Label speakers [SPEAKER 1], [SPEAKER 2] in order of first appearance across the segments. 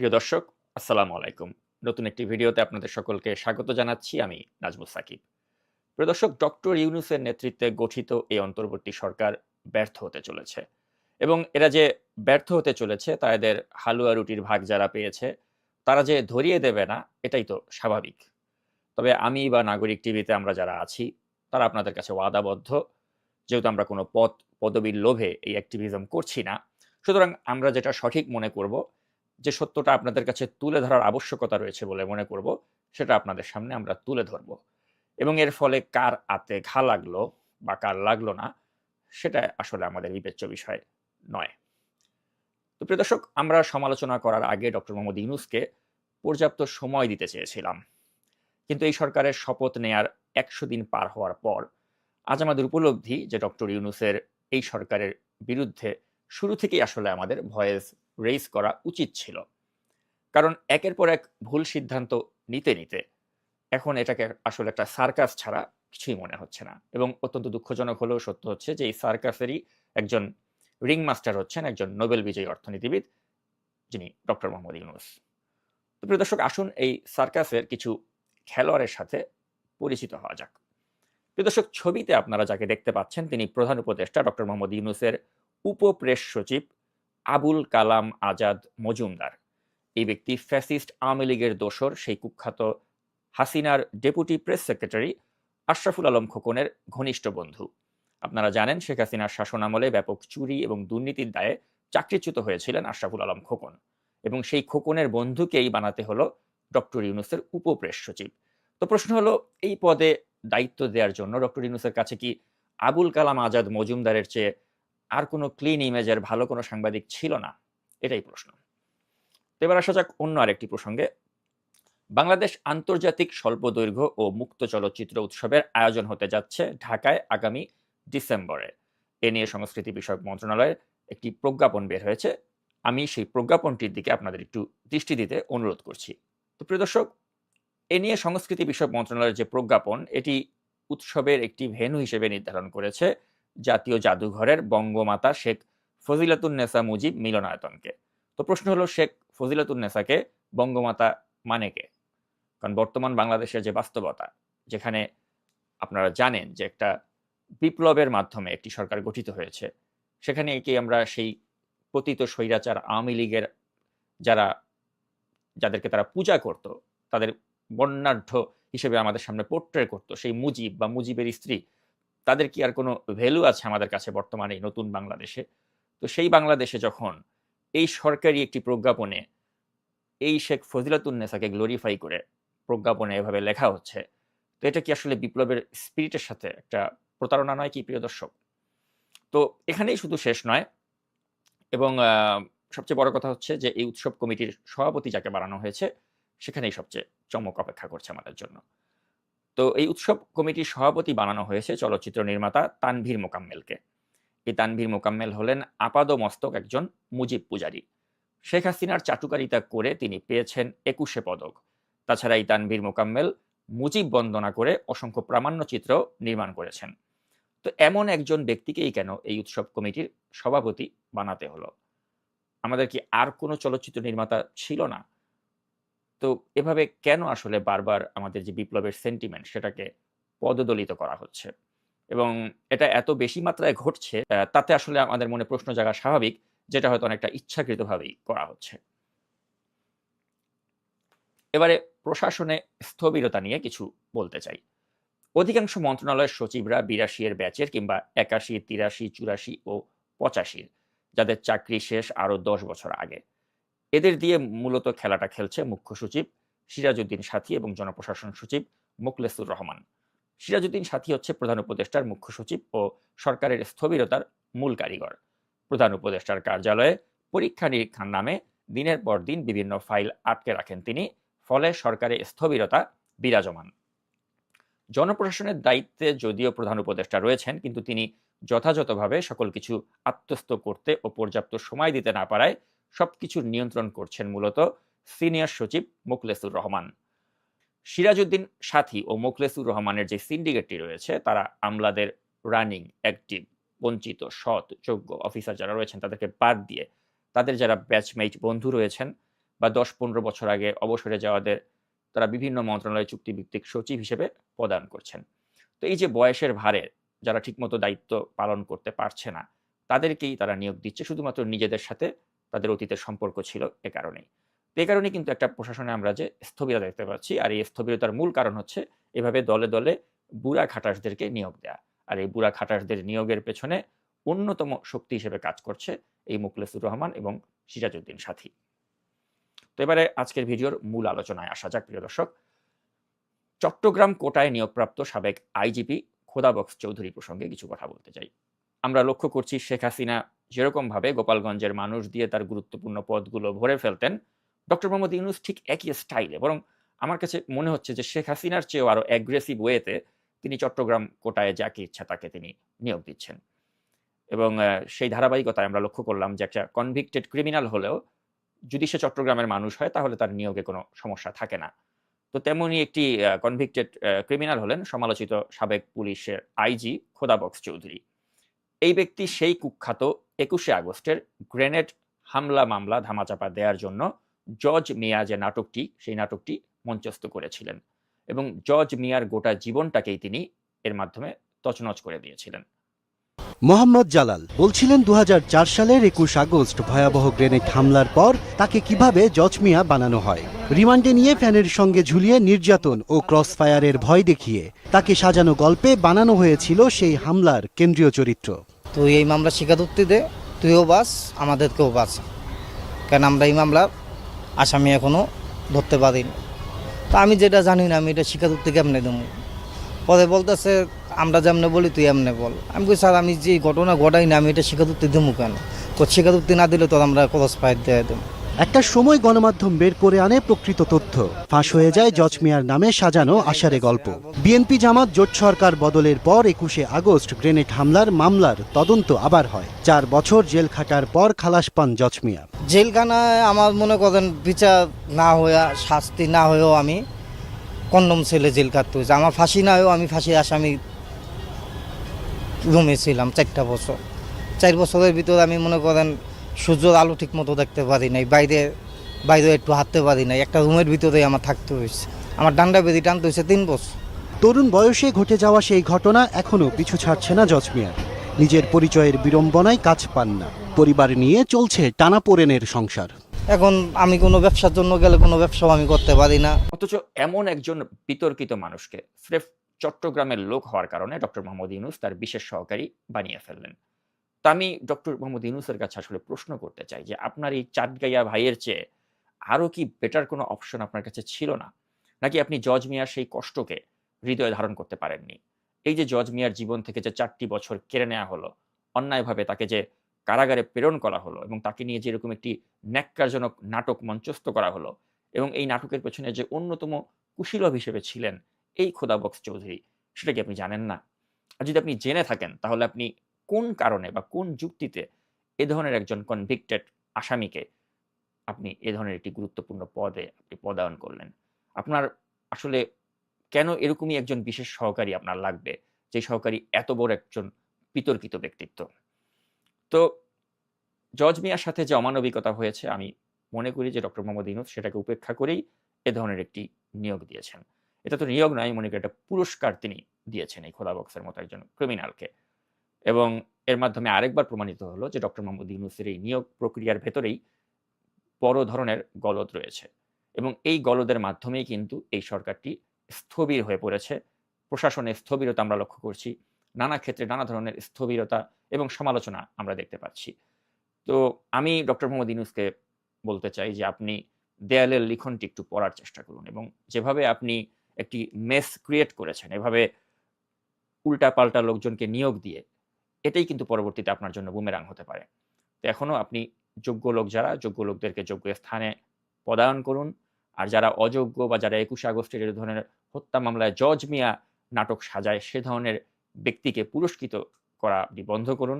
[SPEAKER 1] প্রিয় দর্শক, আসসালামু আলাইকুম। নতুন একটি ভিডিওতে আপনাদের সকলকে স্বাগত জানাচ্ছি আমি নাজমুল সাকিব। প্রিয় দর্শক, ডক্টর ইউনুসের নেতৃত্বে গঠিত এই অন্তর্বর্তী সরকার ব্যর্থ হতে চলেছে এবং এরা যে ব্যর্থ হতে চলেছে, তা এদের হালুয়া রুটির ভাগ যারা পেয়েছে, তারা যে ধরিয়ে দেবে না, এটাই তো স্বাভাবিক। তবে আমি বা নাগরিক টিভিতে আমরা যারা আছি, তারা আপনাদের কাছে ওয়াদাবদ্ধ। যেহেতু আমরা কোনো পদ, পদবীর লোভে এই অ্যাক্টিভিজম করছি না, সুতরাং আমরা যেটা সঠিক মনে করব যে সত্যটা আপনাদের কাছে তুলে ধরার আবশ্যকতা রয়েছে বলে মনে করব, সেটা আপনাদের সামনে আমরা তুলে ধরব। এবং এর ফলে কার আতে ঘা লাগল বা কার লাগল না, সেটা আসলে আমাদের বিবেচ্য বিষয় নয়। তো প্রিয় দর্শক, আমরা সমালোচনা করার আগে ডক্টর মোহাম্মদ ইউনুসকে পর্যাপ্ত সময় দিতে চেয়েছিলাম। কিন্তু এই সরকারের শপথ নেয়ার একশো দিন পার হওয়ার পর আজ আমাদের উপলব্ধি যে ডক্টর ইউনুসের এই সরকারের বিরুদ্ধে শুরু থেকেই আসলে আমাদের ভয়েস রেইজ করা উচিত ছিল। কারণ একের পর এক ভুল সিদ্ধান্ত নিতে নিতে এখন এটাকে আসলে একটা সার্কাস ছাড়া কিছুই মনে হচ্ছে না এবং অত্যন্ত দুঃখজনক হলেও সত্য হচ্ছে যে এই সার্কাসেরই একজন রিং মাস্টার হচ্ছেন একজন নোবেল বিজয়ী অর্থনীতিবিদ যিনি ডক্টর মোহাম্মদ ইউনুস। তো প্রিয় দর্শক, আসুন এই সার্কাসের কিছু খেলোয়াড়ের সাথে পরিচিত হওয়া যাক। প্রিয় দর্শক, ছবিতে আপনারা যাকে দেখতে পাচ্ছেন, তিনি প্রধান উপদেষ্টা ডক্টর মোহাম্মদ ইউনুসের উপপ্রেস সচিব আবুল কালাম আজাদ মজুমদার। এই ব্যক্তি ফ্যাসিস্ট আওয়ামী লীগের দোসর, সেই কুখ্যাত হাসিনার deputy press secretary Ashraful Alam খোকনের ঘনিষ্ঠ বন্ধু। আপনারা জানেন, শেখ হাসিনার শাসনামলে ব্যাপক চুরি এবং দুর্নীতির দায়ে চাকরিচ্যুত হয়েছিলেন আশরাফুল আলম খোকন এবং সেই খোকনের বন্ধুকেই বানাতে হলো ডক্টর ইউনুসের উপপ্রেস সচিব। তো প্রশ্ন হলো, এই পদে দায়িত্ব দেওয়ার জন্য ডক্টর ইউনুসের কাছে কি আবুল কালাম আজাদ মজুমদারের চেয়ে আর কোনো ক্লিন ইমেজের ভালো কোনো সাংবাদিক ছিল না? এটাই প্রশ্ন। তো এবার আসা যাক অন্য আরেকটি প্রসঙ্গে। বাংলাদেশ আন্তর্জাতিক স্বল্প দৈর্ঘ্য ও মুক্ত চলচ্চিত্র উৎসবের আয়োজন হতে যাচ্ছে ঢাকায় আগামী ডিসেম্বরে। এ নিয়ে সংস্কৃতি বিষয়ক মন্ত্রণালয়ের একটি প্রজ্ঞাপন বের হয়েছে। আমি সেই প্রজ্ঞাপনটির দিকে আপনাদের একটু দৃষ্টি দিতে অনুরোধ করছি। তো প্রিয় দর্শক, এ নিয়ে সংস্কৃতি বিষয়ক মন্ত্রণালয়ের যে প্রজ্ঞাপন, এটি উৎসবের একটি ভেন্যু হিসেবে নির্ধারণ করেছে জাতীয় জাদুঘরের বঙ্গমাতা শেখ ফজিলাতুন্নেসা মুজিব মিলনায়তনকে। তো প্রশ্ন হলো, শেখ ফজিলাতুন্নেসাকে বঙ্গমাতা মানে কে? কারণ বর্তমান বাংলাদেশের যে বাস্তবতা, যেখানে আপনারা জানেন যে একটা বিপ্লবের মাধ্যমে একটি সরকার গঠিত হয়েছে, সেখানে একে আমরা সেই পতিত স্বৈরাচার আওয়ামী লীগের যারা, যাদেরকে তারা পূজা করত, তাদের বর্ণাঢ্য হিসেবে আমাদের সামনে পোর্ট্রে করতো সেই মুজিব বা মুজিবের স্ত্রী তাদের কি আর কোনো ভ্যালু আছে আমাদের কাছে বর্তমানে এই নতুন বাংলাদেশে? তো সেই বাংলাদেশে যখন এই সরকারি একটি প্রজ্ঞাপনে এই শেখ ফজিলাতুন্নেসাকে গ্লোরিফাই করে প্রজ্ঞাপনে এভাবে লেখা হচ্ছে, তো এটা কি আসলে বিপ্লবের স্পিরিটের সাথে একটা প্রতারণা নয় কি প্রিয় দর্শক? তো এখানেই শুধু শেষ নয়, এবং সবচেয়ে বড় কথা হচ্ছে যে এই উৎসব কমিটির সভাপতি যাকে বানানো হয়েছে, সেখানেই সবচেয়ে চমক অপেক্ষা করছে আমাদের জন্য। তো এই উৎসব কমিটির সভাপতি বানানো হয়েছে চলচ্চিত্র নির্মাতা তানভীর মোকাম্মেলকে। এই তানভীর মোকাম্মেল হলেন আপাদ মস্তক একজন মুজিব পূজারী। শেখ হাসিনার চাটুকারিতা করে তিনি পেয়েছেন একুশে পদক। তাছাড়া এই তানভীর মোকাম্মেল মুজিব বন্দনা করে অসংখ্য প্রামাণ্য চিত্র নির্মাণ করেছেন। তো এমন একজন ব্যক্তিকেই কেন এই উৎসব কমিটির সভাপতি বানাতে হলো? আমাদের কি আর কোনো চলচ্চিত্র নির্মাতা ছিল না? তো এভাবে কেন আসলে বারবার আমাদের যে বিপ্লবের সেন্টিমেন্ট সেটাকে পদদলিত করা হচ্ছে? এবং এটা এত বেশি মাত্রায় ঘটছে তাতে আসলে আমাদের মনে প্রশ্ন জাগা স্বাভাবিক, যেটা হয়তো অনেকটা ইচ্ছাকৃতভাবেই করা হচ্ছে। এবারে প্রশাসনে স্থবিরতা নিয়ে কিছু বলতে চাই। অধিকাংশ মন্ত্রণালয়ের সচিবরা বিরাশি এর ব্যাচের কিংবা একাশি, তিরাশি, চুরাশি ও পঁচাশির, যাদের চাকরি শেষ আরও দশ বছর আগে। এদের দিয়ে মূলত খেলাটা খেলছে মুখ্য সচিব সিরাজউদ্দিন সাথী এবং জনপ্রশাসন সচিব মুকলেসুর রহমান। সিরাজউদ্দিন সাথী হচ্ছে প্রধান উপদেষ্টার মুখ্য সচিব ও সরকারের স্থবিরতার মূল কারিগর। প্রধান উপদেষ্টার কার্যালয়ে পরীক্ষা নিরীক্ষার নামে দিনের পর দিন বিভিন্ন ফাইল আটকে রাখেন তিনি, ফলে সরকারে স্থবিরতা বিরাজমান। জনপ্রশাসনের দায়িত্বে যদিও প্রধান উপদেষ্টা রয়েছেন, কিন্তু তিনি যথাযথভাবে সকল কিছু আত্মস্থ করতে ও পর্যাপ্ত সময় দিতে না পারায় সবকিছুর নিয়ন্ত্রণ করছেন মূলত সিনিয়র সচিব মুকলেসুর রহমান। সিরাজউদ্দিন সাথী ও মুকলেসুর রহমানের যে সিন্ডিকেটটি রয়েছে, তারা আমলাদের রানিং, অ্যাক্টিভ, বঞ্চিত, সৎ, যোগ্য অফিসার যারা রয়েছেন, তাদেরকে বাদ দিয়ে তাদের যারা ব্যাচমেট বন্ধু রয়েছেন বা দশ পনেরো বছর আগে অবসরে যাওয়াদের তারা বিভিন্ন মন্ত্রণালয়ে চুক্তিভিত্তিক সচিব হিসেবে প্রদান করছেন। তো এই যে বয়সের ভারে যারা ঠিকমতো দায়িত্ব পালন করতে পারছে না, তাদেরকেই তারা নিয়োগ দিচ্ছে, শুধুমাত্র নিজেদের সাথে তাদের অতীতের সম্পর্ক ছিল এ কারণেই। এ কারণে কিন্তু একটা প্রশাসনে আমরা যে স্থবিরতা দেখতে পাচ্ছি, আর এই স্থবিরতার মূল কারণ হচ্ছে এভাবে দলে দলে বুড়া খাটাসদেরকে নিয়োগ দেয়া। আর এই বুড়া খাটাসদের নিয়োগের পেছনে অন্যতম শক্তি হিসেবে কাজ করছে এই মুখলেসুর রহমান এবং সিরাজউদ্দিন সাথী। তো এবারে আজকের ভিডিওর মূল আলোচনায় আসা যাক, প্রিয় দর্শক। চট্টগ্রাম কোটায় নিয়োগপ্রাপ্ত সাবেক আইজিপি খোদাবক্স চৌধুরী প্রসঙ্গে কিছু কথা বলতে চাই। আমরা লক্ষ্য করছি শেখ হাসিনা যেরকমভাবে গোপালগঞ্জের মানুষ দিয়ে তার গুরুত্বপূর্ণ পদগুলো ভরে ফেলতেন, ডক্টর মোহাম্মদ ইউনুস ঠিক একই স্টাইলে। বরং আমার কাছে মনে হচ্ছে যে শেখ হাসিনার চেয়েও আরও অ্যাগ্রেসিভ ওয়েতে তিনি চট্টগ্রাম কোটায় যাকে ইচ্ছা তাকে তিনি নিয়োগ দিচ্ছেন। এবং সেই ধারাবাহিকতায় আমরা লক্ষ্য করলাম যে একটা কনভিক্টেড ক্রিমিনাল হলেও যদি সে চট্টগ্রামের মানুষ হয়, তাহলে তার নিয়োগে কোনো সমস্যা থাকে না। তো তেমনই একটি কনভিক্টেড ক্রিমিনাল হলেন সমালোচিত সাবেক পুলিশের আইজি খোদাবক্স চৌধুরী। এই ব্যক্তি সেই কুখ্যাত একুশে আগস্টের গ্রেনেড হামলা মামলা ধামাচাপা দেওয়ার জন্য জজ মিয়া যে নাটকটি, সেই নাটকটি মঞ্চস্থ করেছিলেন এবং জজ মিয়ার গোটা জীবনটাকেই তিনি এর মাধ্যমে তছনছ করে দিয়েছিলেন।
[SPEAKER 2] মোহাম্মদ জালাল বলছিলেন দুহাজার চার সালের একুশ আগস্ট ভয়াবহ গ্রেনেড হামলার পর তাকে কীভাবে জজমিয়া বানানো হয়। রিমান্ডে নিয়ে ফ্যানের সঙ্গে ঝুলিয়ে নির্যাতন ও ক্রসফায়ারের ভয় দেখিয়ে তাকে সাজানো গল্পে বানানো হয়েছিল সেই হামলার কেন্দ্রীয় চরিত্র।
[SPEAKER 3] তুই এই মামলা স্বীকারোক্তি দে, তুইও বাস আমাদেরকেও বাস কেন আমরা এই মামলার আসামি এখনও ধরতে পারিনি। তো আমি যেটা জানি না, আমি এটা স্বীকারোক্তি কেমনে দেবো? পরে বলতেছে, আমরা যেমনে বলি, তুই এমনে বল। আমি বলি স্যার, আমি যে ঘটনা ঘটাই না, আমি এটা স্বীকারোক্তি দেবো কেন? তো স্বীকারোক্তি না দিলে তো আমরা ক্রস ফায়ার দেয় দেবো।
[SPEAKER 2] একটা সময় গণমাধ্যম বের করে আনে প্রকৃত তথ্য। ফাঁস হয়ে যায় জজ মিয়ার নামে সাজানো আশারে গল্প। বিএনপি জামাত জোট সরকার বদলের পর একুশে আগস্ট গ্রেনেড হামলার মামলার তদন্ত আবার হয়। চার বছর জেল খাটার পর খালাস পান জজ মিয়া।
[SPEAKER 3] জেলখানায় আমার মনে করেন বিচার না হয়ে শাস্তি না হয়েও আমি কন্ডম ছেলে জেল কাটতে হয়েছে আমার ফাঁসি না হয়েও আমি ফাঁসি আসামি রুমে ছিলাম চারটা বছর। চার বছরের ভিতরে আমি মনে করেন সূর্যের আলো ঠিক মতো দেখতে পারি নাই বাইরে বাইরে একটু হাঁটতে পারি নাই একটা রুমের ভিতরেই আমার থাকতে হয়েছে। আমার ডান্ডা বেদি টানতে হয়েছে তিন বছর।
[SPEAKER 2] তরুণ বয়সে ঘটে যাওয়া সেই ঘটনা এখনও পিছু ছাড়ছে না জজ মিয়ার। নিজের পরিচয়ের বিড়ম্বনায় কাজ পান না। পরিবার নিয়ে চলছে টানা টানাপোড়েনের সংসার।
[SPEAKER 3] এখন আমি কোনো ব্যবসার জন্য গেলে কোনো ব্যবসাও আমি করতে পারি না।
[SPEAKER 1] অথচ এমন একজন বিতর্কিত মানুষকে স্রেফ চট্টগ্রামের লোক হওয়ার কারণে ডক্টর মোহাম্মদ ইউনুস তার বিশেষ সহকারী বানিয়ে ফেললেন। তা আমি ডক্টর মোহাম্মদ ইউনুসের কাছে আসলে প্রশ্ন করতে চাই যে, আপনার এই চাটগাইয়া ভাইয়ের চেয়ে আরও কি বেটার কোনো অপশন আপনার কাছে ছিল না? নাকি আপনি জজ মিয়ার সেই কষ্টকে হৃদয়ে ধারণ করতে পারেননি? এই যে জজ মিয়ার জীবন থেকে যে চারটি বছর কেড়ে নেওয়া হলো, অন্যায়ভাবে তাকে যে কারাগারে প্রেরণ করা হলো এবং তাকে নিয়ে যেরকম একটি ন্যাক্কারজনক নাটক মঞ্চস্থ করা হলো এবং এই নাটকের পেছনে যে অন্যতম কুশীলভ হিসেবে ছিলেন এই খোদাবক্স চৌধুরী, সেটা কি আপনি জানেন না? আর যদি আপনি জেনে থাকেন, তাহলে আপনি কোন কারণে বা কোন যুক্তিতে এ ধরনের একজন কনভিক্টেড আসামিকে আপনি এ ধরনের একটি গুরুত্বপূর্ণ পদে আপনি পদায়ন করলেন? আপনার আসলে কেন এরকমই একজন বিশেষ সহকারী আপনার লাগবে? যে সহকারী এত বড় একজন বিতর্কিত ব্যক্তিত্ব। তো জজ মিয়ার সাথে যে অমানবিকতা হয়েছে, আমি মনে করি যে ডক্টর মোহাম্মদ ইনুস সেটাকে উপেক্ষা করেই এ ধরনের একটি নিয়োগ দিয়েছেন। এটা তো নিয়োগ নয়, মনে করি একটা পুরস্কার তিনি দিয়েছেন এই খোলা বক্সের মতো একজন ক্রিমিনালকে এবং এর মাধ্যমে আরেকবার প্রমাণিত হলো যে ডক্টর মোহাম্মদ ইউনুসের এই নিয়োগ প্রক্রিয়ার ভেতরেই বড় ধরনের গলদ রয়েছে এবং এই গলদের মাধ্যমেই কিন্তু এই সরকারটি স্থবির হয়ে পড়েছে। প্রশাসনে স্থবিরতা আমরা লক্ষ্য করছি, নানা ক্ষেত্রে নানা ধরনের স্থবিরতা এবং সমালোচনা আমরা দেখতে পাচ্ছি। তো আমি ডক্টর মোহাম্মদ ইউনুসকে বলতে চাই যে আপনি দেয়ালের লিখনটি একটু পড়ার চেষ্টা করুন এবং যেভাবে আপনি একটি মেস ক্রিয়েট করেছেন, এভাবে উল্টা পাল্টা লোকজনকে নিয়োগ দিয়ে এটাই কিন্তু পরবর্তীতে আপনার জন্য বুমেরাং হতে পারে। তো এখনও আপনি যোগ্য লোক যারা, যোগ্য লোকদেরকে যোগ্য স্থানে পদায়ন করুন। আর যারা অযোগ্য বা যারা একুশে আগস্টের এই ধরনের হত্যা মামলায় জজ মিয়া নাটক সাজায়, সে ধরনের ব্যক্তিকে পুরস্কৃত করা আপনি বন্ধ করুন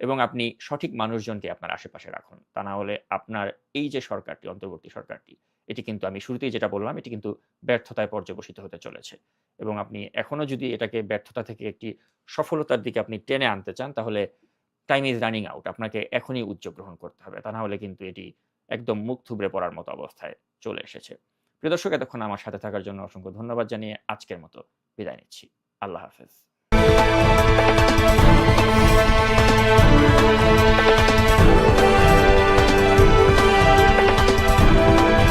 [SPEAKER 1] এবং আপনি সঠিক মানুষজনকে আপনার আশেপাশে রাখুন। তা না হলে আপনার এই যে সরকারটি, অন্তর্বর্তী সরকারটি এটি কিন্তু আমি শুরুতেই যেটা বললাম, এটি কিন্তু ব্যর্থতায় পর্যবসিত হতে চলেছে। এবং আপনি এখনও যদি এটাকে ব্যর্থতা থেকে একটি সফলতার দিকে আপনি টেনে আনতে চান, তাহলে টাইম ইজ রানিং আউট আপনাকে এখনই উচ্চ গ্রহণ করতে হবে। তা না হলে কিন্তু এটি একদম মুখ থুবড়ে পড়ার মতো অবস্থায় চলে এসেছে। প্রিয় দর্শক, এতক্ষণ আমার সাথে থাকার জন্য অসংখ্য ধন্যবাদ জানিয়ে আজকের মতো বিদায় নিচ্ছি। আল্লাহ হাফেজ।